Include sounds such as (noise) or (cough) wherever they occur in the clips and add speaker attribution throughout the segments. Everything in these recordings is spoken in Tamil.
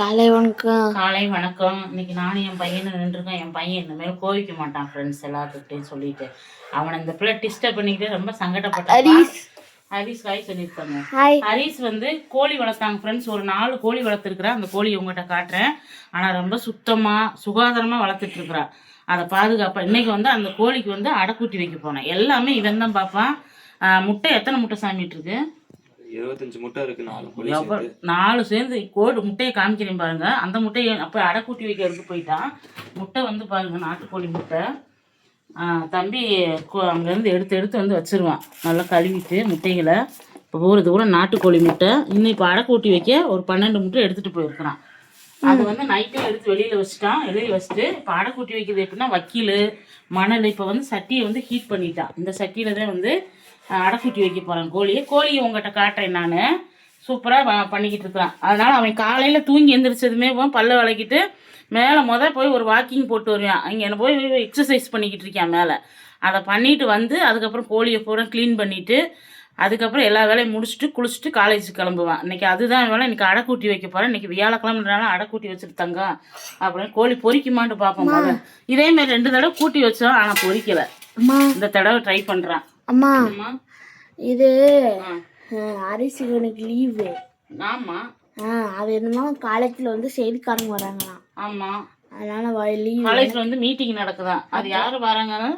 Speaker 1: காலை வணக்கம்.
Speaker 2: காலை வணக்கம். இன்னைக்கு நானும் என் பையனும் நின்றுருக்கோம். என் பையன் இனிமேல் கோவிக்க மாட்டான் ஃப்ரெண்ட்ஸ் எல்லாத்துக்கிட்டையும் சொல்லிட்டு. அவனை இந்த பிள்ளை டிஸ்டர்ப் பண்ணிக்கிட்டு ரொம்ப சங்கடப்பட்டான்.
Speaker 1: ஹரிஸ்.
Speaker 2: ஹரிஸ் காய் சொல்லியிருக்காங்க.
Speaker 1: ஹாய்
Speaker 2: ஹரிஸ் வந்து கோழி வளர்த்தாங்க ஃப்ரெண்ட்ஸ் ஒரு நாலு கோழி வளர்த்துருக்குறேன் அந்த கோழி உங்கள்கிட்ட காட்டுறேன். ஆனால் ரொம்ப சுத்தமாக சுகாதாரமாக வளர்த்துட்டு இருக்கிறா அதை பாதுகாப்பா இன்னைக்கு வந்து அந்த கோழிக்கு வந்து அடைக்குட்டி வைக்க போனேன். எல்லாமே இவன் தான் பார்ப்பான் முட்டை எத்தனை முட்டை சாமிட்டு இருக்கு?
Speaker 3: இருபத்தஞ்சு முட்டை இருக்கு நாலு
Speaker 2: நாலு சேர்ந்து கோடு முட்டையை காமிக்கிறேன் பாருங்க. அந்த முட்டையை அப்போ அடைக்குட்டி வைக்கிறதுக்கு போயிட்டான் முட்டை வந்து பாருங்க நாட்டுக்கோழி முட்டை. தம்பி அங்கேருந்து எடுத்து எடுத்து வந்து வச்சிருவான். நல்லா கழுவிட்டு முட்டைகளை. இப்போ போகிறது கூட நாட்டுக்கோழி முட்டை. இன்னும் இப்போ அடைக்கூட்டி வைக்க ஒரு பன்னெண்டு முட்டை எடுத்துகிட்டு போயிருக்கிறான். அது வந்து நைட்டே எடுத்து வெளியில் வச்சுட்டான். வெளியில் வச்சுட்டு இப்போ அடைக்கூட்டி வைக்கிறது எப்படின்னா வக்கீல் மணல் இப்போ வந்து சட்டியை வந்து ஹீட் பண்ணிட்டான். இந்த சட்டியில் தான் வந்து அடைக்குட்டி வைக்க போகிறேன் கோழியை. கோழியை உங்கள்கிட்ட காட்டுறேன் நான். சூப்பராக பண்ணிக்கிட்டு இருக்கிறான் அதனால் அவன் காலையில் தூங்கி எந்திரிச்சதுமே போய் பல்ல விளக்கிட்டு மேலே முத போய் ஒரு வாக்கிங் போட்டு வருவான். இங்கே என்ன போய் எக்ஸசைஸ் பண்ணிக்கிட்டு இருக்கான் மேலே. அதை பண்ணிட்டு வந்து அதுக்கப்புறம் கோழியை பூரா க்ளீன் பண்ணிவிட்டு அதுக்கப்புறம் எல்லா வேலையும் முடிச்சுட்டு குளிச்சுட்டு காலேஜுக்கு கிளம்புவான். இன்னைக்கு அதுதான் வேலை. இன்னைக்கு அடைக்கூட்டி வைக்க போகிறேன் இன்னைக்கு வியாழக்கிழமைனால அடைக்கூட்டி வச்சுட்டு தங்க. அப்படின்னு கோழி பொரிக்குமான்னு பார்ப்போம் முதல்ல. இதே மாதிரி ரெண்டு தடவை கூட்டி வச்சோம் ஆனால் பொரிக்கலை
Speaker 1: அம்மா.
Speaker 2: இந்த தடவை ட்ரை பண்ணுறான்
Speaker 1: அம்மா
Speaker 2: ஆமா
Speaker 1: இது அரிசிகனுக்கு லீவு
Speaker 2: ஆமாம்
Speaker 1: ஆ அது என்னமோ காலேஜில் வந்து செய்திக்காரங்க வராங்களாம்.
Speaker 2: ஆமாம்
Speaker 1: அதனால லீவ்
Speaker 2: காலேஜ்ல வந்து மீட்டிங் நடக்குதான் அது யாரு வராங்கன்னு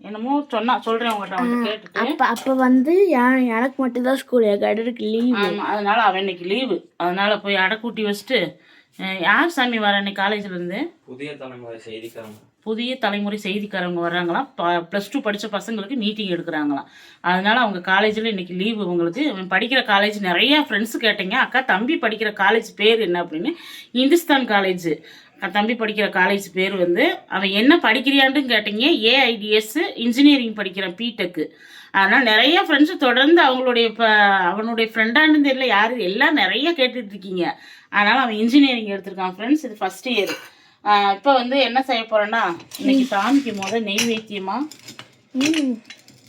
Speaker 2: என்னமோ சொன்னா சொல்றேன் உங்கள்கிட்ட
Speaker 1: அப்போ அப்போ வந்து என் எனக்கு மட்டும்தான் ஸ்கூல் என் கடருக்கு லீவு
Speaker 2: ஆமா அதனால அவன் இன்னைக்கு லீவு அதனால போய் அடைக்கூட்டி வச்சுட்டு அஹ், யார் சாமி வர இன்னைக்கு காலேஜ்ல இருந்து?
Speaker 3: புதிய தலைமுறை செய்திக்காரங்க.
Speaker 2: புதிய தலைமுறை செய்திக்காரங்க வர்றாங்களாம். ப்ளஸ் டூ படித்த பசங்களுக்கு மீட்டிங் எடுக்கிறாங்களாம். அதனால் அவங்க காலேஜில் இன்னைக்கு லீவு உங்களுக்கு. படிக்கிற காலேஜ் நிறையா ஃப்ரெண்ட்ஸ் கேட்டீங்க. அக்கா தம்பி படிக்கிற காலேஜ் பேர் என்ன அப்படின்னு? இந்துஸ்தான் காலேஜ் தம்பி படிக்கிற காலேஜ் பேர் வந்து அவன் என்ன படிக்கிறியான்னு கேட்டீங்க. ஏஐடிஎஸ் இன்ஜினியரிங் படிக்கிறான் பிடெக்கு அதனால் நிறைய ஃப்ரெண்ட்ஸு தொடர்ந்து அவங்களுடைய இப்போ அவனுடைய ஃப்ரெண்டானு தெரியல யார் எல்லாம் நிறைய கேட்டுட்ருக்கீங்க அதனால் அவன் இன்ஜினியரிங் எடுத்திருக்கான் ஃப்ரெண்ட்ஸ் இது ஃபஸ்ட் இயர் இப்போ வந்து என்ன செய்ய போறேன்னா இன்னைக்கு சாமிக்கு முத நெய்வேத்தியமா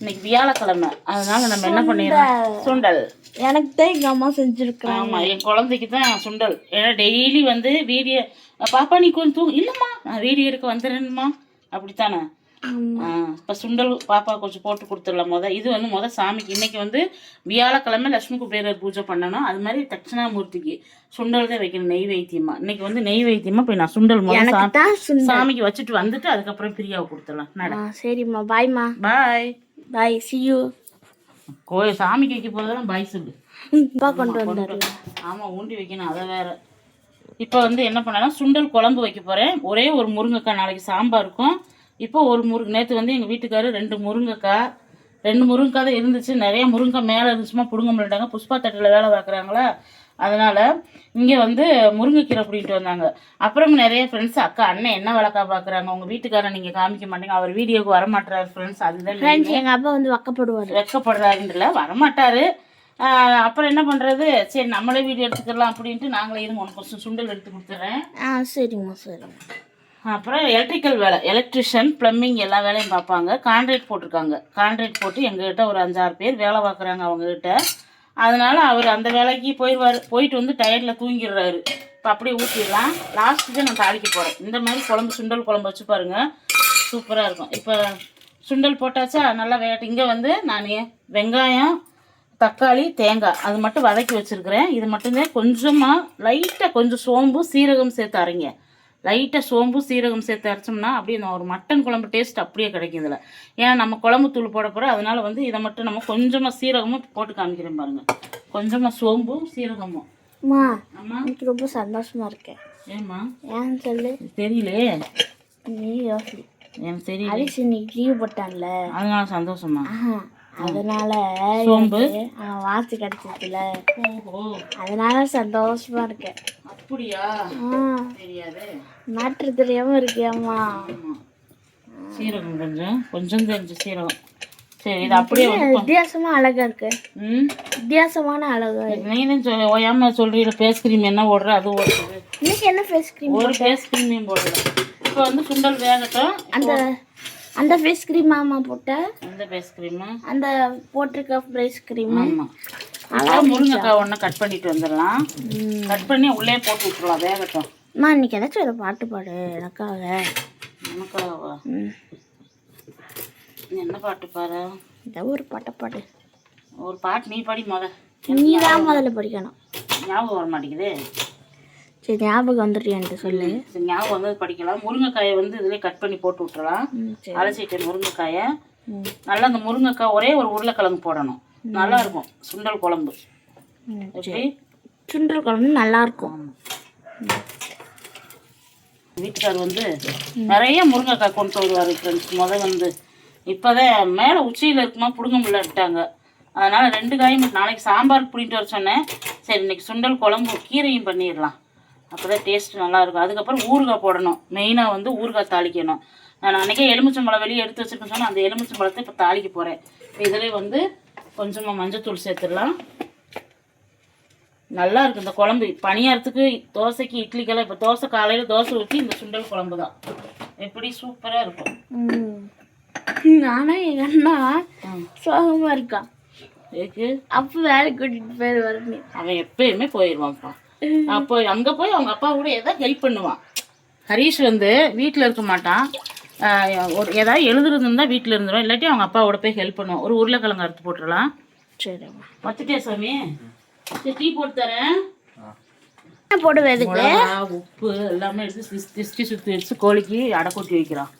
Speaker 2: இன்னைக்கு வியாழக்கிழமை. அதனால நம்ம என்ன பண்ணிடுறோம் சுண்டல்.
Speaker 1: எனக்கு தான் எங்கள் அம்மா செஞ்சுருக்குறாங்க.
Speaker 2: ஆமா என் குழந்தைக்கு தான் சுண்டல். ஏன்னா டெய்லி வந்து வீடியோ பாப்பா நீ கொஞ்சம் தூங்கு. இல்லைம்மா நான் வீடியோ எடுக்க வந்துடுறேன்மா. அப்படித்தானே? இப்போ சுண்டல் பாப்பா கொஞ்சம் போட்டு கொடுத்துடலாம். முத இது வந்து முத சாமிக்கு. இன்னைக்கு வந்து வியாழக்கிழமை லட்சுமி குபேரர் பூஜை பண்ணணும். அது மாதிரி தட்சிணாமூர்த்திக்கு சுண்டல் தான் வைக்கணும் நெய் வைத்தியமா. இன்னைக்கு வந்து நெய் வைத்தியமா போய் நான் சுண்டல் முத
Speaker 1: எனக்கு
Speaker 2: சாமி
Speaker 1: தான் சுண்டல்.
Speaker 2: சாமிக்கு வச்சுட்டு வந்துட்டு அதுக்கப்புறம் பிரியாவை கொடுத்துடலாம். நட.
Speaker 1: சரிம்மா. பாய்மா
Speaker 2: பாய்.
Speaker 1: பாய். சி யூ
Speaker 2: கோயில் சாமிக்கு வைக்க போதெல்லாம் பாய் சொல்லு.
Speaker 1: கொண்டு வந்தாரு.
Speaker 2: ஆமாம் ஊண்டி வைக்கணும். அதை வேற. இப்போ வந்து என்ன பண்ணலாம் சுண்டல் குழம்பு வைக்க போகிறேன் ஒரே ஒரு முருங்கைக்காய் நாளைக்கு சாம்பார் இருக்கும். இப்போ ஒரு முருங்கை நேற்று வந்து எங்கள் வீட்டுக்காரர் ரெண்டு முருங்கைக்காய் ரெண்டு முருங்கைக்காய் தான் இருந்துச்சு. நிறைய முருங்கை மேலே இருந்துச்சுமா பிடுங்க முடியாட்டாங்க புஷ்பா தட்டில் வேலை பார்க்குறாங்களா அதனால் இங்கே வந்து முருங்கைக்கீரை பிடிக்கிட்டு வந்தாங்க. அப்புறம் நிறைய ஃப்ரெண்ட்ஸ் அக்கா அண்ணன் என்ன வேலைக்கா பார்க்குறாங்க உங்கள் வீட்டுக்காரன் நீங்கள் காமிக்க மாட்டீங்க. அவர் வீடியோக்கு வரமாட்டார் ஃப்ரெண்ட்ஸ் அதுதான்.
Speaker 1: ஃப்ரெண்ட்ஸ் எங்கள் அப்பா வந்து வக்கப்படுவார்.
Speaker 2: வெக்கப்படுறாருன்றல வரமாட்டாரு. அப்புறம் என்ன பண்ணுறது சரி நம்மளே வீடியோ எடுத்துக்கலாம் அப்படின்ட்டு நாங்களே இருங்க உனக்கு கொஞ்சம் சுண்டல் எடுத்து கொடுத்துட்றேன்
Speaker 1: ஆ சரிம்மா சரிம்மா.
Speaker 2: அப்புறம் எலக்ட்ரிக்கல் வேலை. எலக்ட்ரிஷியன் ப்ளம்பிங் எல்லா வேலையும் பார்ப்பாங்க. கான்ட்ராக்ட் போட்டிருக்காங்க. கான்ட்ராக்ட் போட்டு எங்ககிட்ட ஒரு அஞ்சாறு பேர் வேலை பார்க்குறாங்க அவங்ககிட்ட. அதனால் அவர் அந்த வேலைக்கு போயிடுவார். போயிட்டு வந்து டயர்டில் தூங்கிடுறாரு. இப்போ அப்படியே ஊற்றிடலாம் லாஸ்ட்டுக்கு நான் தாளிக்க போகிறேன் இந்த மாதிரி குழம்பு சுண்டல் குழம்பு வச்சு பாருங்கள் சூப்பராக இருக்கும். இப்போ சுண்டல் போட்டாச்சா? நல்லா வேட்டு இங்கே வந்து நான் வெங்காயம் தக்காளி தேங்காய். அது மட்டும் வதக்கி வச்சுருக்கிறேன். இது மட்டும்தான் கொஞ்சமாக லைட்டாக கொஞ்சம் சோம்பு சீரகம் சேர்த்து அரைங்க. லைட்டாக சோம்பு சீரகம் சேர்த்து அரைச்சோம்னா அப்படியே ஒரு மட்டன் குழம்பு டேஸ்ட் அப்படியே கிடைக்கும் இதில். ஏன்னா நம்ம குழம்பு தூள் போட போகிறோம் அதனால வந்து இதை மட்டும் நம்ம கொஞ்சமாக சீரகமும் போட்டு காமிக்கிறேன் பாருங்கள் கொஞ்சமாக சோம்பும் சீரகமும்.
Speaker 1: அம்மா
Speaker 2: அம்மா.
Speaker 1: எனக்கு ரொம்ப சந்தோஷமா இருக்கேன்
Speaker 2: ஏம்மா?
Speaker 1: ஏன்னு சொல்லு?
Speaker 2: தெரியலே
Speaker 1: நீ யோசி.
Speaker 2: எனக்கு தெரியல
Speaker 1: அரிசி இன்னைக்கு லீவ் போட்டான்ல.
Speaker 2: அதனால சந்தோஷமா?
Speaker 1: அதனால
Speaker 2: சோம்பு?
Speaker 1: வாட்ச் கிடைச்சதுல அதனால சந்தோஷமா இருக்கேன்
Speaker 2: அப்படியா? தெரியாதே.
Speaker 1: மாற்று தெரியாம இருக்கியாம்மா.
Speaker 2: ஆமாம் சீரகம் கொஞ்சம் கொஞ்சம் தெரிஞ்ச சீரகம். சரி இது அப்படியே
Speaker 1: வித்தியாசமா அழகா இருக்கு?
Speaker 2: ம்?
Speaker 1: வித்தியாசமான அழகா இருக்கு.
Speaker 2: நீனும் சொல் ஓயாம சொல்றீங்க ஃபேஸ் க்ரீம் என்ன ஓடுற அது ஓடுறது
Speaker 1: இன்னைக்கு என்ன ஃபேஸ் க்ரீம்
Speaker 2: ஒரு ஃபேஸ் க்ரீமையும் போடல இப்போ வந்து சுண்டல் வேகட்டும்.
Speaker 1: அந்த அந்த ஃபேஸ் க்ரீம் மாமா போட்ட?
Speaker 2: அந்த ஃபேஸ் க்ரீமு
Speaker 1: அந்த போட்டிருக்க ஃபேஸ் க்ரீம்
Speaker 2: ஆமாம் அப்புறம் முருங்கைக்காய் ஒன்று கட் பண்ணிட்டு வந்துடலாம். கட் பண்ணி உள்ளே போட்டு விட்டுறலாம் வேகட்டும்.
Speaker 1: அம்மா இன்னைக்கு ஏதாச்சும் ஒரு பாட்டு பாடு எனக்காக.
Speaker 2: நீ என்ன பாட்டு பாரு
Speaker 1: ஏதோ ஒரு பாட்டை பாடு.
Speaker 2: ஒரு பாட்டு நீ படி மொத.
Speaker 1: நீ தான் முதல்ல படிக்கணும்.
Speaker 2: ஞாபகம் வர மாட்டேங்குது.
Speaker 1: சரி ஞாபகம் வந்துடுறியான்ட்டு சொல்லு.
Speaker 2: சரி ஞாபகம் வந்து படிக்கலாம். முருங்கைக்காயை வந்து இதுலேயே கட் பண்ணி போட்டு விட்டுறலாம்.
Speaker 1: சரி.
Speaker 2: அலசிட்டு முருங்கைக்காயை. நல்லா அந்த முருங்கைக்காய் ஒரே ஒரு உருளைக்கிழங்கு போடணும். நல்லா இருக்கும். சுண்டல் குழம்பு. எப்படி?
Speaker 1: சுண்டல் குழம்பு நல்லா இருக்கும்.
Speaker 2: வீட்டுக்கார் வந்து நிறைய முருங்கைக்காய் கொண்டு வருவார் ஃப்ரெண்ட்ஸ் முத வந்து இப்போதான் மேலே உச்சியில் இருக்குமா பிடுங்க முடியலட்டாங்க அதனால ரெண்டு காயும் நாளைக்கு சாம்பார் பிடிட்டு வர சொன்னேன். சரி இன்னைக்கு சுண்டல் குழம்பு கீரையும் பண்ணிடலாம். அப்போ தான் டேஸ்ட் நல்லா இருக்கும் அதுக்கப்புறம் ஊறுகாய் போடணும். மெயினாக வந்து ஊறுகாய் தாளிக்கணும். நான் அன்றைக்கே எலுமிச்சம்பழம் வெளியே எடுத்து வச்சிருக்கேன் சொன்னால் அந்த எலுமிச்சம்பழத்தை இப்போ தாளிக்க போகிறேன் இப்போ இதில் வந்து கொஞ்சமாக மஞ்சத்தூள் சேர்த்துடலாம். நல்லா இருக்கு இந்த குழம்பு. பணியாரத்துக்கு தோசைக்கு இட்லிக்கெல்லாம் இப்போ தோசை காலையில் தோசை ஊற்றி இந்த சுண்டல் குழம்பு தான். எப்படி சூப்பராக இருக்கும்.
Speaker 1: ம். நானும் எங்கள் அண்ணா
Speaker 2: ம்.
Speaker 1: சோகமா இருக்கான் அப்போ வேலைக்கு கூட்டிட்டு போயிடுவாரு. நீ
Speaker 2: அவன் எப்பயுமே போயிடுவான்ப்பா அப்போ அங்கே போய் அவங்க அப்பா கூட ஏதாவது ஹெல்ப் பண்ணுவான். ஹரீஷ் வந்து வீட்டில் இருக்க மாட்டான். ஒரு ஏதாவது எழுதுறதுன்னு வீட்டில் இருந்துடும் இல்லாட்டி அவங்க அப்பாவோட போய் ஹெல்ப் பண்ணுவான். ஒரு உருளைக்கிழங்கு அறுத்து போட்டுடலாம்.
Speaker 1: சரிம்மா.
Speaker 2: வச்சுட்டே சாமி? சரி டீ போட்டு தரேன். மிளகா உப்பு எல்லாமே எடுத்து திஷ்டி சுற்றி வச்சு கோழிக்கு அடை கொட்டி வைக்கிறான்.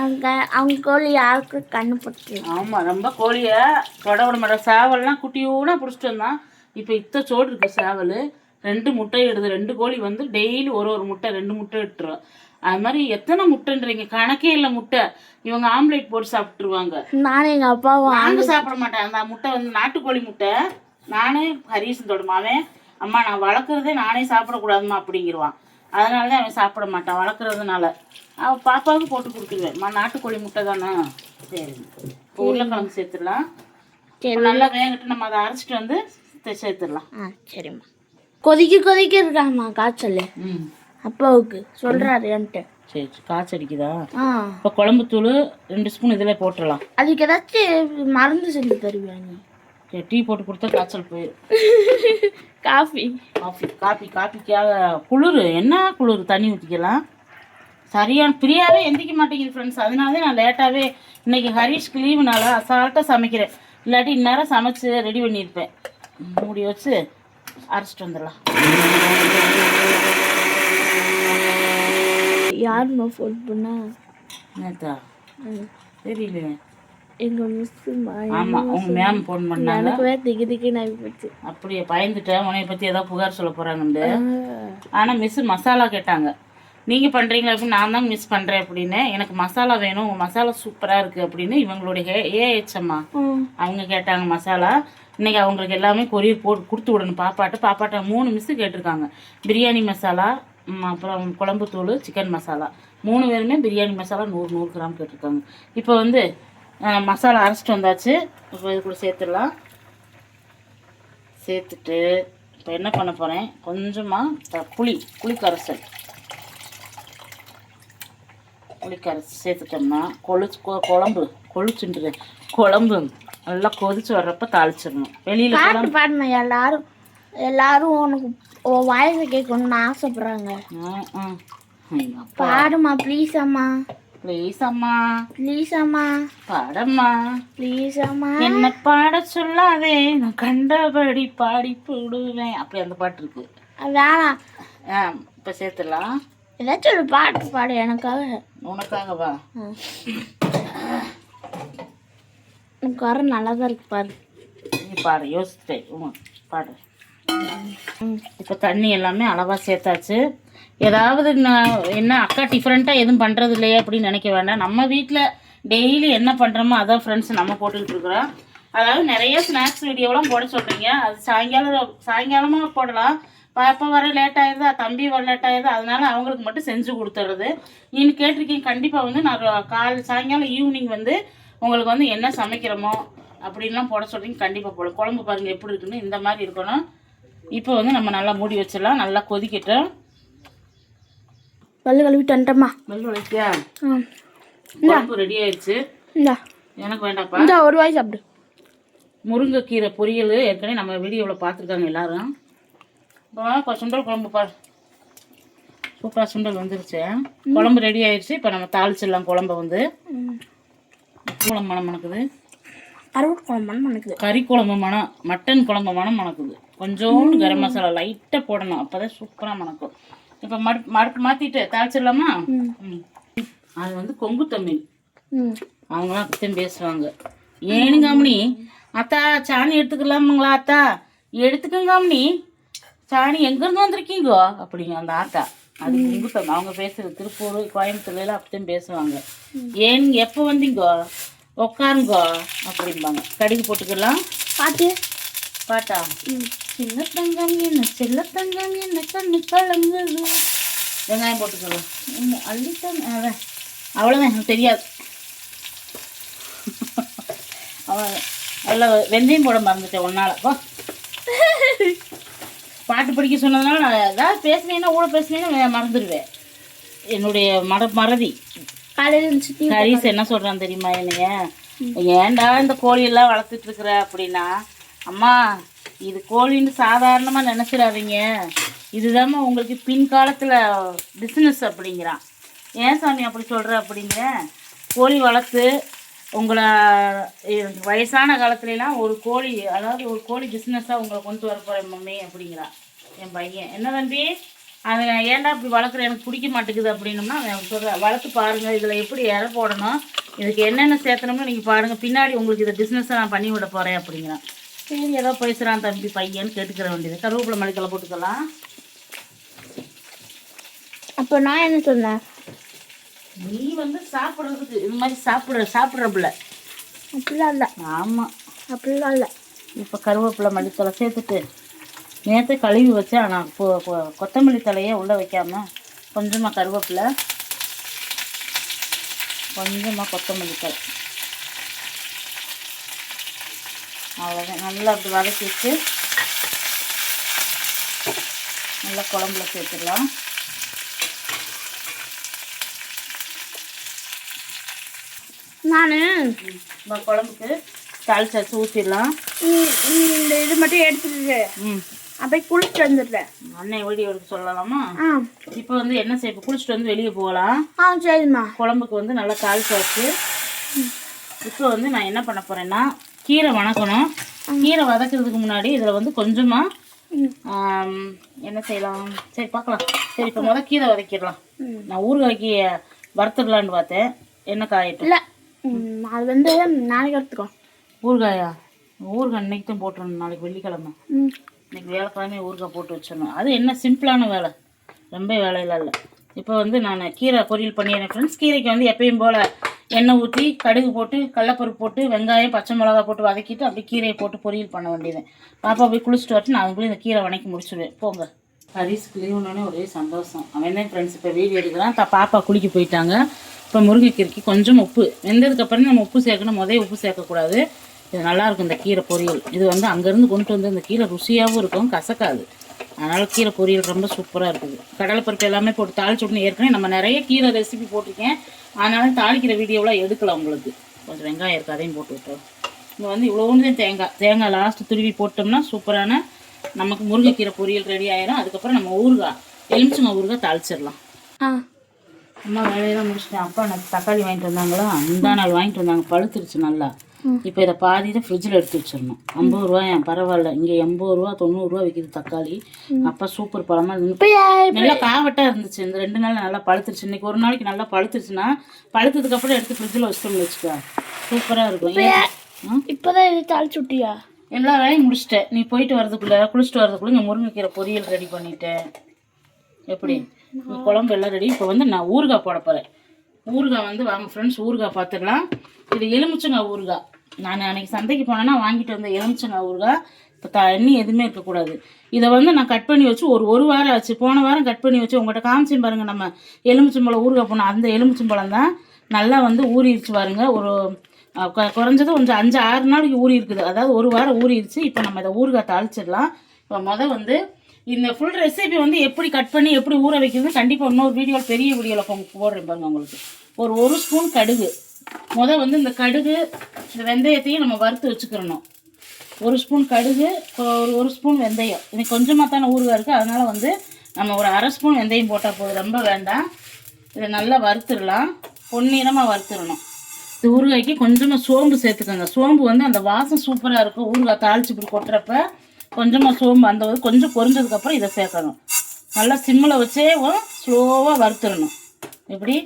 Speaker 1: அவங்க அவங்க கோழி யாருக்கு கண்ணு பட்டு
Speaker 2: ஆமா ரொம்ப கோழியை தொட விட மாட்டேன் சேவல்லாம் குட்டியோட பிடிச்சிட்டு வந்தான். இப்போ இத்த சோடு இருக்கு சேவல். ரெண்டு முட்டை இடுது ரெண்டு கோழி வந்து டெய்லி ஒரு ஒரு முட்டை ரெண்டு முட்டை இட்டுரும் அது மாதிரி எத்தனை முட்டைன்றீங்க? கணக்கே இல்லை முட்டை. இவங்க ஆம்லேட் போட்டு சாப்பிட்டுருவாங்க.
Speaker 1: நானும் எங்கள் அப்பாவும்
Speaker 2: நாங்க சாப்பிட மாட்டேன். அந்த முட்டை வந்து நாட்டுக்கோழி முட்டை. நானே ஹரீசன் தொடுமாவே அம்மா நான் வளர்க்குறதே நானே சாப்பிடக்கூடாதும்மா அப்படிங்கிருவான். அதனால தான் அவன் சாப்பிட மாட்டான் வளர்க்குறதுனால. அவன் பாப்பாவுக்கு போட்டு கொடுத்துருவேன். நாட்டுக்கோழி முட்டை தானே? சரி. உருளைக்கிழங்கு சேர்த்துடலாம். நல்லா வேகட்டு நம்ம அதை அரைச்சிட்டு வந்து சேர்த்துடலாம்.
Speaker 1: ஆ சரிம்மா. கொதிக்க கொதிக்க இருக்காம்மா காய்ச்சல்.
Speaker 2: ம்.
Speaker 1: அப்பாவுக்கு சொல்கிறாரு என்கிட்ட.
Speaker 2: சரி சரி. காய்ச்சடிக்குதா? இப்போ குழம்புத்தூள் ரெண்டு ஸ்பூன் இதில் போட்டுடலாம்
Speaker 1: அதுக்கு ஏதாச்சும் மருந்து செஞ்சு தருவியா நீ?
Speaker 2: சரி டீ போட்டு கொடுத்தா காய்ச்சல் போயிடும்
Speaker 1: காஃபி.
Speaker 2: காஃபி காப்பி காப்பிக்காக குளிர். என்ன குளிர்? தண்ணி ஊற்றிக்கலாம் சரியான பிரியாவே எந்திரிக்க மாட்டேங்குது ஃப்ரெண்ட்ஸ் அதனால தான் நான் லேட்டாகவே இன்னைக்கு ஹரீஷ்க்கு லீவுனால அசால்ட்டாக சமைக்கிறேன். இல்லாட்டி இந்நேரம் சமைச்சு ரெடி பண்ணியிருப்பேன். மூடி வச்சு அரைச்சிட்டு வந்துடலாம்.
Speaker 1: யாரும்மா ஃபோன் பண்ணா?
Speaker 2: நேத்தா தெரியலையே.
Speaker 1: எங்கள் மிஸ்ஸுமா
Speaker 2: ஆமாம் உங்க மேம் ஃபோன் பண்ணாங்க.
Speaker 1: எனக்குவே திக்கு திக்கு நான் போச்சு.
Speaker 2: அப்படியே பயந்துட்டேன். உன்னைய பற்றி ஏதாவது புகார் சொல்ல போகிறாங்கண்டு ஆனால் மிஸ் மசாலா கேட்டாங்க. நீங்கள் பண்ணுறீங்களா அப்படின்னு நான் தான் மிஸ் பண்ணுறேன் அப்படின்னு. எனக்கு மசாலா வேணும். உங்கள் மசாலா சூப்பராக இருக்குது அப்படின்னு இவங்களுடைய ஏஹெச்எம்மா அவங்க கேட்டாங்க மசாலா. இன்றைக்கி அவங்களுக்கு எல்லாமே கொரியர் போட்டு கொடுத்து விடணும். பாப்பாட்ட பாப்பாட்ட மூணு மிஸ்ஸு கேட்டிருக்காங்க. பிரியாணி மசாலா அப்புறம் அப்புறம் குழம்புத்தூள் சிக்கன் மசாலா மூணு பேருமே பிரியாணி மசாலா நூறு நூறு கிராம் கேட்டிருக்காங்க. இப்போ வந்து மசாலா அரைச்சிட்டு வந்தாச்சு. இப்போ இது கூட சேர்த்துடலாம். சேர்த்துட்டு இப்போ என்ன பண்ண போகிறேன் கொஞ்சமாக புளி புளிக்கரைசல். புளிக்கரைச்சி சேர்த்துட்டோம்னா கொழு கொ- குழம்பு கொழுச்சுன்றது குழம்பு. நல்லா கொதிச்சு வர்றப்ப தாளிச்சிடணும். வெளியில்
Speaker 1: பாட்டு பாடின எல்லாரும். எல்லாரும் உனக்கு உன் வாய்ஸை கேட்கணும்னு ஆசைப்படுறாங்க. பாடுமா ப்ளீஸ் அம்மா.
Speaker 2: ப்ளீஸ் அம்மா.
Speaker 1: ப்ளீஸ் அம்மா.
Speaker 2: பாடம்மா.
Speaker 1: ப்ளீஸ் அம்மா.
Speaker 2: என்ன பாட சொல்லாதே நான் கண்டபடி பாடி போடுவேன். அப்படி அந்த பாட்டு இருக்கு.
Speaker 1: வேணாம்.
Speaker 2: ஆ இப்போ சேர்த்துடலாம்.
Speaker 1: ஏதாச்சும் ஒரு பாட்டு பாடு எனக்காக.
Speaker 2: உனக்காகவா?
Speaker 1: ம். உனக்கு வர நல்லா தான் இருக்கு பாரு.
Speaker 2: நீ பாரு யோசிச்சிட்டேன் பாரு. இப்போ தண்ணி எல்லாமே அளவாக சேர்த்தாச்சு. ஏதாவது நான் என்ன அக்கா டிஃப்ரெண்ட்டாக எதுவும் பண்ணுறது இல்லையே அப்படின்னு நினைக்க வேண்டாம். நம்ம வீட்டில் டெய்லி என்ன பண்ணுறோமோ அதான் ஃப்ரெண்ட்ஸ் நம்ம போட்டுக்கிட்டு இருக்கிறோம். அதாவது நிறைய ஸ்நாக்ஸ் வீடியோலாம் போட சொல்கிறீங்க அது சாயங்காலம் சாயங்காலமாக போடலாம். பாப்பா வர லேட் ஆயிடுதா? தம்பி வர லேட் ஆயிடுதா? அதனால அவங்களுக்கு மட்டும் செஞ்சு கொடுத்துறது. நீங்கள் கேட்டிருக்கீங்க கண்டிப்பாக வந்து நான் கால் காலை சாயங்காலம் ஈவினிங் வந்து உங்களுக்கு வந்து என்ன சமைக்கிறோமோ அப்படின்லாம் போட சொல்கிறீங்க கண்டிப்பாக போட. குழம்பு பாருங்கள் எப்படி இருக்குன்னு இந்த மாதிரி இருக்கணும். இப்போ வந்து நம்ம நல்லா மூடி வச்சிடலாம். நல்லா கொதிக்கட்டும்
Speaker 1: பல்லு கழுவிட்டு வந்துட்டம்மா.
Speaker 2: வெள்ளை
Speaker 1: ம்
Speaker 2: குழம்பு ரெடி ஆயிடுச்சு. எனக்கு வேண்டாப்பா
Speaker 1: இந்த ஒரு வாய் சாப்பிடு.
Speaker 2: முருங்கைக்கீரை பொரியல் ஏற்கனவே நம்ம வீடியோவில் பார்த்துருக்காங்க எல்லாரும். இப்போ சுண்டல் குழம்பு பாரு சூப்பராக சுண்டல் வந்துருச்சு. குழம்பு ரெடி ஆயிடுச்சு. இப்போ நம்ம தாளிச்சிடலாம் குழம்ப வந்து. குழம்பு மனம் மணக்குது.
Speaker 1: கருவாட்டு குழம்புன்னு நினைக்குது
Speaker 2: கறி குழம்பு மனம் மட்டன் குழம்பு மனம் மணக்குது. கொஞ்சோண்டு கரம் மசாலா லைட்டாக போடணும். அப்போ தான் சூப்பராக மணக்கும். இப்போ மடு மடுப்பு மாற்றிட்டு தாளிச்சிடலாமா. அது வந்து கொங்கு தமிழ். அவங்களாம் அப்படித்தான் பேசுவாங்க. ஏனுங்காமணி அத்தா சாணி எடுத்துக்கலாமுங்களா அத்தா? எடுத்துக்கங்காமணி சாணி எங்கேருந்து வந்திருக்கீங்கோ? அப்படிங்க அந்த ஆத்தா. அது குங்குத்தம் அவங்க பேசுறது திருப்பூர் கோயம்புத்தூர்ல அப்படித்தான் பேசுவாங்க. ஏன் எப்போ வந்தீங்கோ? உக்காருங்கோ அப்படிம்பாங்க. கடுகு போட்டுக்கலாம்.
Speaker 1: பாத்து
Speaker 2: பாட்டா? சின்ன தங்கம் என்ன செல்ல தங்கம் என்ன கண்ணு கலங்குது. வெங்காயம் போட்டுக்கலாம் அள்ளித்தான் அதான் அவ்வளோதான் எனக்கு தெரியாது. அவன் அதில் வெந்தயம் போட மறந்துட்டேன் ஒன்னால வா. (laughs) பாட்டு படிக்க சொன்னதுனால நான் ஏதாவது பேசினேன்னா கூட பேசினேன்னா மறந்துடுவேன். என்னுடைய மர மறதி. ஹரிஸ் என்ன சொல்றான் தெரியுமா என்னைய? ஏன்டா இந்த கோழியெல்லாம் வளர்த்துட்டு இருக்கிற அப்படின்னா? அம்மா இது கோழின்னு சாதாரணமா நினைச்சிடாதீங்க. இதுதாம்மா உங்களுக்கு பின்காலத்துல பிஸ்னஸ் அப்படிங்கிறான். ஏன் சாமி அப்படி சொல்ற அப்படிங்க கோழி வளர்த்து உங்களை வயசான காலத்துலலாம் ஒரு கோழி அதாவது ஒரு கோழி பிஸ்னஸாக உங்களை கொண்டு வர போகிறேன் மம்மி அப்படிங்கிறான் என் பையன். என்ன தம்பி? அதை ஏன்டா இப்படி வளர்க்குற? எனக்கு பிடிக்க மாட்டேங்குது அப்படின்னம்னா அவன் சொல்கிறேன் வளர்த்து பாருங்கள் இதில் எப்படி இற போடணும்? இதுக்கு என்னென்ன சேர்த்தணும்னு நீங்கள் பாருங்கள் பின்னாடி உங்களுக்கு இதை பிஸ்னஸை நான் பண்ணி விட போகிறேன் அப்படிங்கிறான். சரி ஏதோ பேசுகிறான் தம்பி பையன் கேட்டுக்கிற வேண்டியது. கருவேப்பிலை மளிக்கலை போட்டுக்கலாம்.
Speaker 1: அப்போ நான் என்ன சொன்னேன்?
Speaker 2: நீ வந்து சாப்பிட்றதுக்கு இது மாதிரி சாப்பிட்ற சாப்பிட்ற பிள்ளை
Speaker 1: அப்படிலாம் இல்லை.
Speaker 2: ஆமாம்
Speaker 1: அப்படிலாம் இல்லை.
Speaker 2: இப்போ கருவேப்பிலை மல்லித்தலை சேர்த்துட்டு நேற்று கழுவி வச்சேன். ஆனால் கொத்தமல்லி தலையே உள்ளே வைக்காம கொஞ்சமாக கருவேப்பிலை கொஞ்சமாக கொத்தமல்லி தலை அவ்வளோதான் நல்லா அப்படி வதக்கி வச்சு நல்லா குழம்புல சேர்த்துடலாம்.
Speaker 1: நான்
Speaker 2: நம்ம குழம்புக்கு தாளிச்சு ஊற்றிடலாம்
Speaker 1: இந்த இது மட்டும் எடுத்துட்டு
Speaker 2: ம்.
Speaker 1: அப்படியே குளிச்சுட்டு வந்துடுறேன்.
Speaker 2: அண்ணன் வீடியோ எடுக்க சொல்லலாமா? இப்போ வந்து என்ன செய்ய குளிச்சுட்டு வந்து வெளியே போகலாம்.
Speaker 1: ஆ சரிம்மா.
Speaker 2: குழம்புக்கு வந்து நல்லா தாளிச்சாச்சு இப்போ வந்து நான் என்ன பண்ண போறேன்னா கீரை வணக்கணும். கீரை வதக்கிறதுக்கு முன்னாடி இதில் வந்து கொஞ்சமாக என்ன செய்யலாம்? சரி பார்க்கலாம். சரி இப்போ முதல் கீரை வதக்கிடலாம். நான் ஊறுகாய்க்கு வறுத்துடலான்னு பார்த்தேன். என்ன காயட்டும்
Speaker 1: இல்லை. அது வந்து நாளைக்கு எடுத்துக்கோ.
Speaker 2: ஊறுகாயா? ஊறுகாய் இன்னைக்கு தான் போட்டுருணும் நாளைக்கு வெள்ளிக்கிழமை.
Speaker 1: ம்.
Speaker 2: இன்னைக்கு வேலைக்கிழமை ஊறுகாய் போட்டு வச்சிடணும். அது என்ன சிம்பிளான வேலை? ரொம்ப வேலையெல்லாம் இல்லை. இப்போ வந்து நான் கீரை பொரியல் பண்ணிடுறேன் ஃப்ரெண்ட்ஸ் கீரைக்கு வந்து எப்பயும் போல் எண்ணெய் ஊற்றி கடுகு போட்டு கடலப்பருப்பு போட்டு வெங்காயம் பச்சை மிளகா போட்டு வதக்கிட்டு அப்படியே கீரையை போட்டு பொரியல் பண்ண வேண்டியது. பாப்பா போய் குளிச்சுட்டு வரட்டு நான் அதுக்குள்ளே இந்த கீரை வணக்கி முடிச்சிடுவேன். போங்க. ஹரிஸ்க்கு லீவுனோடனே ஒரே சந்தோஷம். அவன் தான் ஃப்ரெண்ட்ஸ் இப்போ வீடியோ எடுக்கிறான்? த பாப்பா குளிக்க போயிட்டாங்க. இப்போ முருங்கைக்கீரைக்கு கொஞ்சம் உப்பு. வெந்ததுக்கப்புறம் நம்ம உப்பு சேர்க்கணும். முதல் உப்பு சேர்க்கக்கூடாது. இது நல்லாயிருக்கும் இந்த கீரை பொரியல். இது வந்து அங்கேருந்து கொண்டு வந்து இந்த கீரை ருசியாகவும் இருக்கும் கசக்காது. அதனால் கீரை பொரியல் ரொம்ப சூப்பராக இருக்குது. கடலைப்பருப்பு எல்லாமே போட்டு தாளிச்சு விட்ணும் ஏற்கனவே நம்ம நிறைய கீரை ரெசிபி போட்டிருக்கேன். அதனால தாளிக்கிற வீடியோலாம் எடுக்கலாம் உங்களுக்கு. கொஞ்சம் வெங்காயம் இருக்கு அதையும் போட்டு விட்டோம் இங்கே வந்து இவ்வளோன்னு தேங்காய். தேங்காய் லாஸ்ட்டு துருவி போட்டோம்னா சூப்பரான நமக்கு முருங்கைக்கீரை பொரியல் ரெடி ஆயிரும். அதுக்கப்புறம் நம்ம ஊறுகாய் எலுமிச்சங்க ஊறுகாய் தாளிச்சிடலாம்.
Speaker 1: ஆ.
Speaker 2: அம்மா வேலையெல்லாம் முடிச்சிட்டேன் அப்பா எனக்கு தக்காளி வாங்கிட்டு வந்தாங்களா? முந்தா நாள் வாங்கிட்டு வந்தாங்க. பழுத்துருச்சு நல்லா. இப்போ இதை பாதி தான் ஃப்ரிட்ஜில் எடுத்து வச்சிடணும். ஐம்பது ரூபாய் பரவாயில்ல. இங்கே எண்பது ரூபா தொண்ணூறுரூவா விற்கிது தக்காளி. அப்பா சூப்பர் பழமாக இருந்து
Speaker 1: இப்போ
Speaker 2: நல்லா காவட்டாக இருந்துச்சு. இந்த ரெண்டு நாள் நல்லா பழுத்துருச்சு. இன்னைக்கு ஒரு நாளைக்கு நல்லா பழுத்துருச்சுன்னா பழுத்ததுக்கு அப்புறம் எடுத்து ஃப்ரிட்ஜில் வச்சிட்டோம்னு வச்சுக்கோ. சூப்பராக இருக்கும்?
Speaker 1: இப்போதான் இது தாளிச்சு விட்டியா?
Speaker 2: எல்லா வேலையும் முடிச்சிட்டேன். நீ போயிட்டு வரதுக்குள்ள குளிச்சுட்டு வரதுக்குள்ள இங்கே முருங்கைக்கீரை பொரியல் ரெடி பண்ணிட்டேன். எப்படி? இந்த குழம்பு எல்லாம் ரெடி இப்போ வந்து நான் ஊறுகாய் போட போகிறேன் ஊறுகாய் வந்து வாங்க ஃப்ரெண்ட்ஸ் ஊறுகாய் பார்த்துக்கலாம் இது எலுமிச்சங்காய் ஊறுகாய். நான் அன்னைக்கு சந்தைக்கு போனேன்னா வாங்கிட்டு வந்த எலுமிச்சங்காய் ஊறுகாய். இப்போ தண்ணி எதுவுமே இருக்கக்கூடாது. இதை வந்து நான் கட் பண்ணி வச்சு ஒரு ஒரு வாரம் ஆச்சு. போன வாரம் கட் பண்ணி வச்சு உங்கள்கிட்ட காமிச்சு பாருங்கள் நம்ம எலுமிச்சம்பழம் ஊறுகாய் போனோம் அந்த எலுமிச்சம்பழம் தான் நல்லா வந்து ஊறிடுச்சு பாருங்க. ஒரு குறைஞ்சது கொஞ்சம் அஞ்சு ஆறு நாளைக்கு ஊறி இருக்குது அதாவது ஒரு வாரம் ஊறிடுச்சு இப்போ நம்ம இதை ஊறுகாய் தாளிச்சிடலாம். இப்போ மொதல் வந்து இந்த ஃபுல் ரெசிபி வந்து எப்படி கட் பண்ணி எப்படி ஊற வைக்கிறது கண்டிப்பாக இன்னொரு வீடியோ பெரிய வீடியோவில் போடுறேன் பாருங்க உங்களுக்கு. ஒரு ஒரு ஸ்பூன் கடுகு. முத வந்து இந்த கடுகு இந்த வெந்தயத்தையும் நம்ம வறுத்து வச்சுக்கிறணும். ஒரு ஸ்பூன் கடுகு ஒரு ஒரு ஸ்பூன் வெந்தயம். இது கொஞ்சமாக தானே ஊறுகாய் இருக்குது அதனால் வந்து நம்ம ஒரு அரை ஸ்பூன் வெந்தயம் போட்டால் போதும். ரொம்ப வேண்டாம். இதை நல்லா வறுத்துடலாம். பொன்னிறமாக வறுத்துடணும். இந்த ஊறுகாய்க்கு கொஞ்சமாக சோம்பு சேர்த்துக்கோங்க. சோம்பு வந்து அந்த வாசம் சூப்பராக இருக்கும். ஊறுகாய் தாளிச்சு இப்படி கொட்டுறப்ப கொஞ்சமாக சோம்பு அந்த கொஞ்சம் பொரிஞ்சதுக்கப்புறம் இதை சேர்க்கணும். நல்லா சிம்மில் வச்சே ஸ்லோவாக வறுத்துடணும். எப்படி?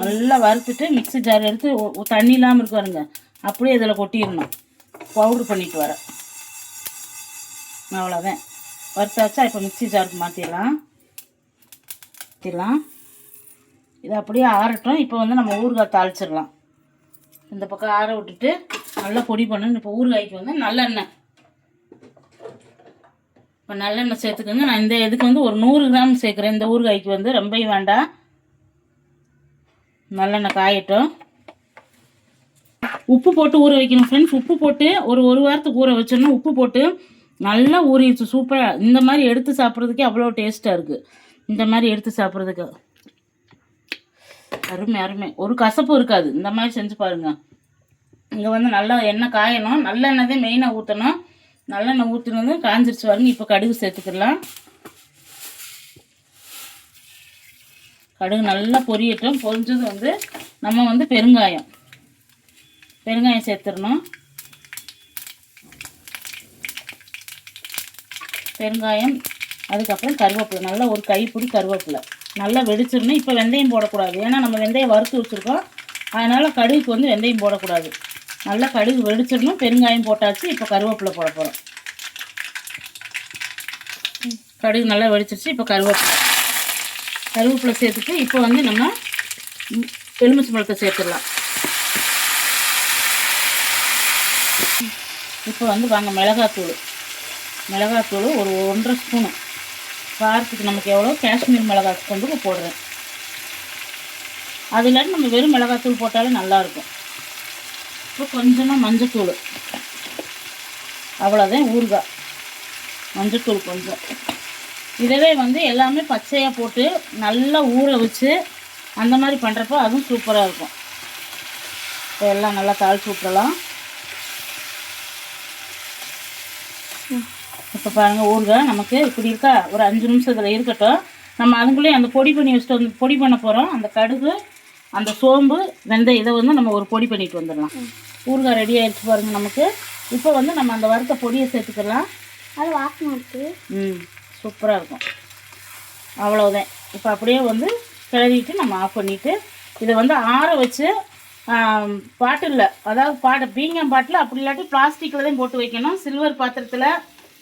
Speaker 2: நல்லா வறுத்துட்டு மிக்ஸி ஜார் எடுத்து தண்ணி இல்லாமல் இருக்கு பாருங்க. அப்படியே இதில் கொட்டிடணும். பவுட்ரு பண்ணிட்டு வரேன் அவ்வளோதான் வறுத்தாச்சா? இப்போ மிக்ஸி ஜாருக்கு மாற்றிடலாம் மாற்றிடலாம் இது அப்படியே ஆறட்டும். இப்போ வந்து நம்ம ஊறுகாய் தாளிச்சிடலாம். இந்த பக்கம் ஆற விட்டுட்டு நல்லா பொடி பண்ணணும். இப்போ ஊறுகாய்க்கு வந்து நல்லெண்ணெய். இப்போ நல்லெண்ணெய் சேர்த்துக்கோங்க. நான் இந்த இதுக்கு வந்து ஒரு நூறு கிராம் சேர்க்குறேன். இந்த ஊறுகாய்க்கு வந்து ரொம்பவும் வேண்டாம். நல்லெண்ணெய் காயட்டும். உப்பு போட்டு ஊற வைக்கணும் ஃப்ரெண்ட்ஸ் உப்பு போட்டு ஒரு ஒரு வாரத்துக்கு ஊற வச்சோன்னா உப்பு போட்டு நல்லா ஊறிடுச்சு. சூப்பராக இந்த மாதிரி எடுத்து சாப்பிட்றதுக்கே அவ்வளோ டேஸ்ட்டாக இருக்குது இந்த மாதிரி எடுத்து சாப்பிட்றதுக்கு. அருமை அருமை. ஒரு கசப்பு இருக்காது. இந்த மாதிரி செஞ்சு பாருங்கள் இங்கே வந்து நல்லா எண்ணெய் காயணும். நல்லெண்ணெய் தான் மெயினாக ஊற்றணும் நல்லெண்ணெய் ஊற்றினது காஞ்சிருச்சு பாருங்க. இப்போ கடுகு சேர்த்துக்கலாம். கடுகு நல்லா பொரியட்டும். பொரிஞ்சது வந்து நம்ம வந்து பெருங்காயம். பெருங்காயம் சேர்த்துடணும். பெருங்காயம் அதுக்கப்புறம் கருவேப்பிலை. நல்லா ஒரு கைப்பிடி கருவேப்பிலை. நல்லா வெடிச்சிடணும். இப்போ வெந்தயம் போடக்கூடாது. ஏன்னா நம்ம வெந்தயம் வறுத்து வச்சுருக்கோம். அதனால் கடுகுக்கு வந்து வெந்தயம் போடக்கூடாது. நல்லா கடுகு வெடிச்சிடணும். பெருங்காயம் போட்டாச்சு. இப்போ கருவேப்பிலை போட போகிறோம் கடுகு நல்லா வெடிச்சிருச்சு. இப்போ கருவேப்பிலை. கருவேப்பிலை சேர்த்துட்டு இப்போ வந்து நம்ம ம், எலுமிச்சை பழத்தை சேர்த்துடலாம். இப்போ வந்து வாங்க மிளகாத்தூள். மிளகாத்தூள் ஒரு ஒன்றரை ஸ்பூனு காரத்துக்கு நமக்கு எவ்வளோ காஷ்மீர் மிளகாய் கொண்டு போடுறேன். அது இல்லாட்டி நம்ம வெறும் மிளகாத்தூள் போட்டாலும் நல்லாயிருக்கும் இப்போ கொஞ்சமாக மஞ்சத்தூள். அவ்வளோதான் ஊறுகாய். மஞ்சத்தூள் கொஞ்சம். இதவே வந்து எல்லாமே பச்சையாக போட்டு நல்லா ஊற வச்சு அந்த மாதிரி பண்ணுறப்போ அதுவும் சூப்பராக இருக்கும். இப்போ எல்லாம் நல்லா தாளிச்சு விட்டுறலாம் இப்போ பாருங்கள் ஊறுகாய் நமக்கு இப்படி இருக்கா? ஒரு அஞ்சு நிமிஷத்தில் இருக்கட்டும். நம்ம அதுக்குள்ளேயே அந்த பொடி பண்ணி வச்சுட்டு வந்து பொடி பண்ண போகிறோம் அந்த கடுகு அந்த சோம்பு வெந்தயம் இதை வந்து நம்ம ஒரு பொடி பண்ணிட்டு வந்துடலாம். ஊறுகாய் ரெடி ஆயிடுச்சு பாருங்கள் நமக்கு. இப்போ வந்து நம்ம அந்த வறுத்த பொடியை சேர்த்துக்கலாம்.
Speaker 1: அது வாசமாக இருக்குது
Speaker 2: ம் சூப்பராக இருக்கும். அவ்வளோதான் இப்போ அப்படியே வந்து கிளறிட்டு நம்ம ஆஃப் பண்ணிவிட்டு இதை வந்து ஆற வச்சு பாட்டிலில் அதாவது பாட்டு பீங்கான் பாட்டில் அப்படி இல்லாட்டி பிளாஸ்டிக்கில் தான் போட்டு வைக்கணும். சில்வர் பாத்திரத்தில்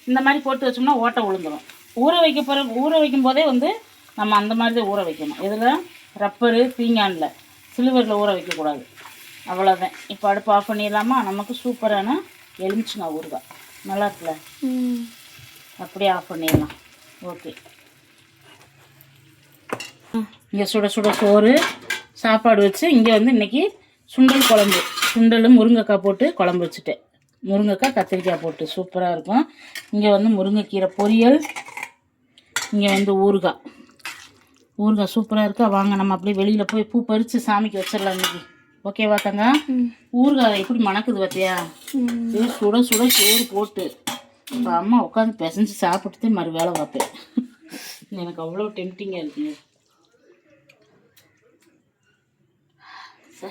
Speaker 2: இந்த மாதிரி போட்டு வச்சோம்னா ஓட்டை விழுந்துடும் ஊற வைக்க போகிற ஊற வைக்கும் போதே வந்து நம்ம அந்த மாதிரி தான் ஊற வைக்கணும். இதில் ரப்பரு பீங்கானில் சில்வரில் ஊற வைக்கக்கூடாது. அவ்வளோதான் இப்போ அடுப்பு ஆஃப் பண்ணிடலாமா? நமக்கு சூப்பரான எலுமிச்சங்க ஊறுகாய். நல்லா இருக்குல்ல? அப்படியே ஆஃப் பண்ணிடலாம். ஓகே இங்கே சுட சுட சோறு சாப்பாடு வச்சு இங்கே வந்து இன்னைக்கு சுண்டல் குழம்பு. சுண்டல் முருங்கைக்காய் போட்டு குழம்பு வச்சுட்டேன். முருங்கைக்காய் கத்திரிக்காய் போட்டு சூப்பராக இருக்கும். இங்கே வந்து முருங்கைக்கீரை பொரியல் இங்கே வந்து ஊறுகாய். ஊறுகாய் சூப்பராக இருக்கா? வாங்க நம்ம அப்படியே வெளியில் போய் பூ பறித்து சாமிக்கு வச்சிடலாம் இன்னைக்கு. ஓகேவா தங்க ஊறுகாய் எப்படி மணக்குது பார்த்தியா இது சுட சுட சோறு போட்டு. இப்போ அம்மா உட்காந்து பிசைஞ்சு சாப்பிட்டுட்டு மறு வேலை பார்ப்பேன் எனக்கு அவ்வளோ டெம்டிங்காக இருக்குங்க. சே,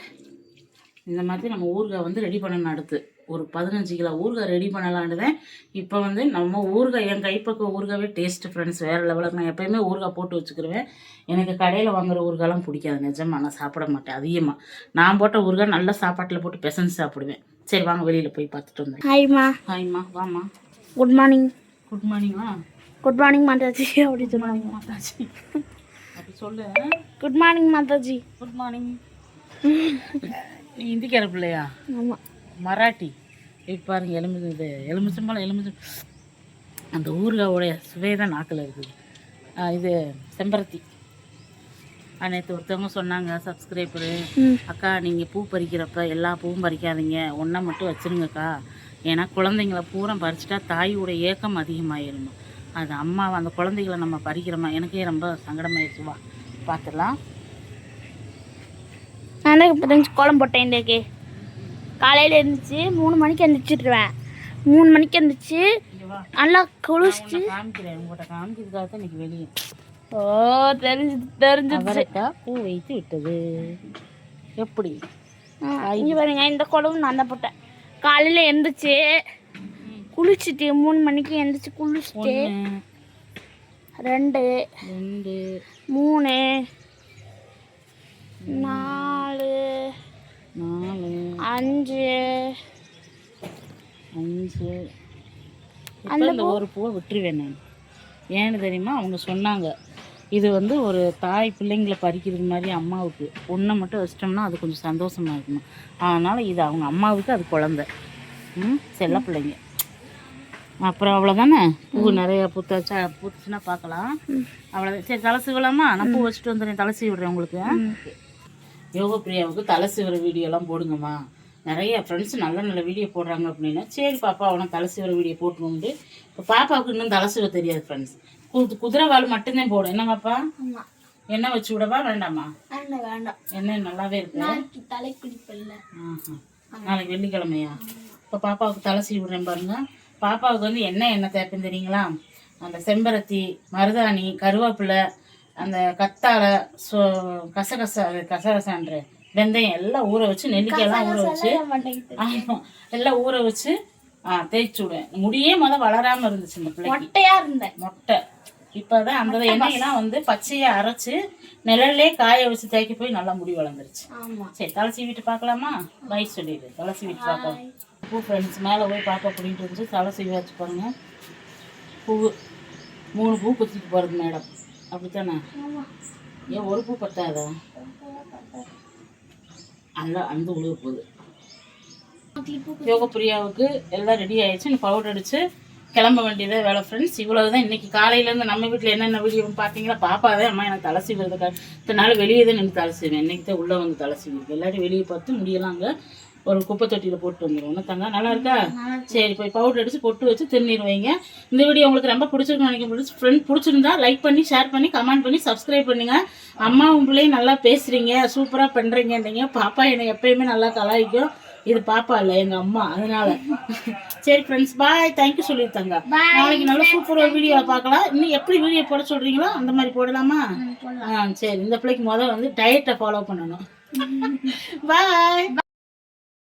Speaker 2: இந்த மாதிரி நம்ம ஊறுகாய் வந்து ரெடி பண்ணணும் அடுத்து. ஒரு பதினஞ்சு கிலோ ஊறுகாய் ரெடி பண்ணலான்னு தான் இப்போ வந்து நம்ம ஊறுகாய் என் கைப்பக்கம் ஊறுகாவே டேஸ்ட்டு ஃப்ரெண்ட்ஸ் வேறு லெவலுக்கு நான் எப்பயுமே ஊறுகாய் போட்டு வச்சுக்கிருவேன். எனக்கு கடையில் வாங்குற ஊறுகாய்லாம் பிடிக்காது நிஜமா. நான் சாப்பிட மாட்டேன் அதிகமாக நான் போட்ட ஊறுகாய் நல்ல சாப்பாட்டில் போட்டு பிசைஞ்சு சாப்பிடுவேன். சரி வாங்க வெளியில் போய் பார்த்துட்டு வந்தேன்.
Speaker 1: ஹாய்மா
Speaker 2: ஹாய்மா வாம்மா.
Speaker 1: குட் மார்னிங்
Speaker 2: குட் மார்னிங்மா
Speaker 1: குட் மார்னிங் மாதாஜி. அப்படி சொன்னாங்க.
Speaker 2: மாதாஜி. அப்படி சொல்லு.
Speaker 1: குட் மார்னிங் மாதாஜி.
Speaker 2: குட் மார்னிங் நீ இந்திக்கார பிள்ளையா?
Speaker 1: ஆமாம்
Speaker 2: மராட்டி. இப்போ பாருங்க எலுமிச்சம் இது எலுமிச்சம்பழம் எலுமிச்சம் அந்த ஊறுகாவோடைய சுவை தான் நாக்கில் இருக்குது. இது செம்பருத்தி. நேற்று ஒருத்தவங்க சொன்னாங்க சப்ஸ்கிரைபரு அக்கா நீங்கள் பூ பறிக்கிறப்ப எல்லா பூவும் பறிக்காதீங்க. ஒன்றை மட்டும் வச்சிருங்கக்கா. ஏன்னா குழந்தைங்கள பூரா பறிச்சிட்டா தாயோட ஏக்கம் அதிகமாயிருமா அது அம்மா அந்த குழந்தைகளை நம்ம பறிக்கிறோமா? எனக்கே ரொம்ப சங்கடமாயிருச்சு வா பார்த்துடலாம்
Speaker 1: நான் இப்போ கோலம் போட்டேன் இன்றைக்கு. காலையில் எழுந்திரிச்சு மூணு மணிக்கு எழுந்திரிச்சிடுவேன் மூணு மணிக்கு
Speaker 2: வா
Speaker 1: நல்லா குளிச்சுட்டு ஓ தெரிஞ்சு
Speaker 2: அவரைக்காய் பூ வைத்து விட்டது. எப்படி?
Speaker 1: இங்கே பாருங்க இந்த குழம்பு நான் தான் போட்டேன். காலையில் எழுந்திரிச்சு குளிச்சுட்டு மூணு மணிக்கு எழுந்திரிச்சு குளிச்சுட்டு ரெண்டு
Speaker 2: ரெண்டு
Speaker 1: மூணு நாலு
Speaker 2: நாலு
Speaker 1: அஞ்சு.
Speaker 2: அஞ்சு. இப்போ இந்த ஒரு பூவை விட்டுருவேன் நான். ஏன்னு தெரியுமா? அவங்க சொன்னாங்க. இது வந்து ஒரு தாய் பிள்ளைங்களை பறிக்கிறது மாதிரி அம்மாவுக்கு. ஒன்றை மட்டும் வச்சிட்டோம்னா அது கொஞ்சம் சந்தோஷமா இருக்கணும். அதனால் இது அவங்க அம்மாவுக்கு அது குழந்தை. ம்? செல்ல பிள்ளைங்க. அப்புறம் அவ்வளோதானே பூ நிறைய பூத்தாச்சா? பூத்துச்சுன்னா பார்க்கலாம். அவ்வளோதான் சரி தலை சீவலாமா? நான் பூ வச்சுட்டு வந்துடுறேன். தலை விடுறேன் உங்களுக்கு. யோகா பிரியாவுக்கு தலை சீவுற வீடியோலாம் போடுங்கம்மா. நிறைய ஃப்ரெண்ட்ஸ் நல்ல நல்ல வீடியோ போடுறாங்க அப்படின்னா சரி பாப்பா அவனை தலை சீவுற வீடியோ போட்டுருண்டு இப்போ பாப்பாவுக்கு இன்னும் தலை சீவ தெரியாது ஃப்ரெண்ட்ஸ் கு குதிரை வால் மட்டும்தான் போடும். என்னங்கப்பா
Speaker 1: ஆமாம்
Speaker 2: எண்ணெய் வச்சு விடவா வேண்டாமா?
Speaker 1: வேண்டாம்
Speaker 2: எண்ணெய் நல்லாவே இருக்கு
Speaker 1: நாளைக்கு தலை.
Speaker 2: நாளைக்கு வெள்ளிக்கிழமையா? இப்போ பாப்பாவுக்கு தலை சீவி விடுறேன் பாருங்க. பாப்பாவுக்கு வந்து என்ன எண்ணெய் தேய்ப்பேன் தெரியுங்களா? அந்த செம்பருத்தி மருதாணி கருவேப்பிலை அந்த கத்தாழை சோ கசகச கசகசான்ற வெந்தயம் எல்லாம் ஊற வச்சு நெல்லிக்காயெல்லாம் ஊற வச்சு எல்லாம் ஊற வச்சு ஆ தேய்ச்சி விடுவேன். முடியே முத வளராம இருந்துச்சு இந்த பிள்ளைக்கு.
Speaker 1: மொட்டையா இருந்தேன்.
Speaker 2: மொட்டை. இப்போதான் அந்த எண்ணெயெல்லாம் வந்து பச்சையா அரைச்சு நிழல்லே காய வச்சு தேய்க்க போய் நல்லா முடி வளர்ந்துருச்சு. சரி தலை சீவிட்டு பார்க்கலாமா? பை சொல்லிடு தலை சீவிட்டு பார்க்கலாம் பூ ஃப்ரெண்ட்ஸ் மேலே போய் பாப்பா பிடிட்டு இருந்துச்சு. தலை சீவி வச்சு பாருங்க. பூ மூணு பூ குத்திட்டு போகிறது மேடம். அப்படித்தானே? ஏன் ஒரு பூ பத்தாதா? அல்ல அந்த உழுக போகுது. யோக பிரியாவுக்கு எல்லாம் ரெடி ஆயிடுச்சு. நீ பவுடர் அடிச்சு கிளம்ப வேண்டியதே வேலை ஃப்ரெண்ட்ஸ் இவ்வளவு தான் இன்னைக்கு காலையிலேருந்து நம்ம வீட்டில் என்னென்ன வீடியோன்னு பார்த்தீங்களா பாப்பா தான் அம்மா எனக்கு தலை சீவுறதுக்காக இத்தனை நாள் வெளியே தான் நின்று தலை சீவேன் இன்னைக்கு தான் உள்ளே வந்து தலை சீவிருக்கு எல்லாரும் வெளியே பார்த்து முடியலாங்க. ஒரு குப்பை தொட்டியில் போட்டு வந்துடும் என்ன தங்க நல்லா இருக்கா? சரி போய் பவுடர் அடிச்சு பொட்டு வச்சு திருநீர் வைங்க. இந்த வீடியோ உங்களுக்கு ரொம்ப பிடிச்சிருக்குன்னு நினைக்கிறேன் ஃப்ரெண்ட் பிடிச்சிருந்தா லைக் பண்ணி ஷேர் பண்ணி கமெண்ட் பண்ணி சப்ஸ்கிரைப் பண்ணுங்க. அம்மா உங்களையும் நல்லா பேசுறீங்க சூப்பராக பண்ணுறீங்கன்றீங்க பாப்பா என்னை எப்பயுமே நல்லா கலாய்க்கும். இது பாப்பா இல்லை எங்கள் அம்மா. அதனால. சரி ஃப்ரெண்ட்ஸ் பாய் தேங்க்யூ சொல்லியிருந்தாங்க நாளைக்கு நல்ல சூப்பராக வீடியோ பார்க்கலாம். இன்னும் எப்படி வீடியோ போட சொல்கிறீங்களோ அந்த மாதிரி போடலாமா? ஆ சரி இந்த பிள்ளைக்கு முதல் வந்து டயட்டை ஃபாலோ பண்ணணும். (laughs) பாய்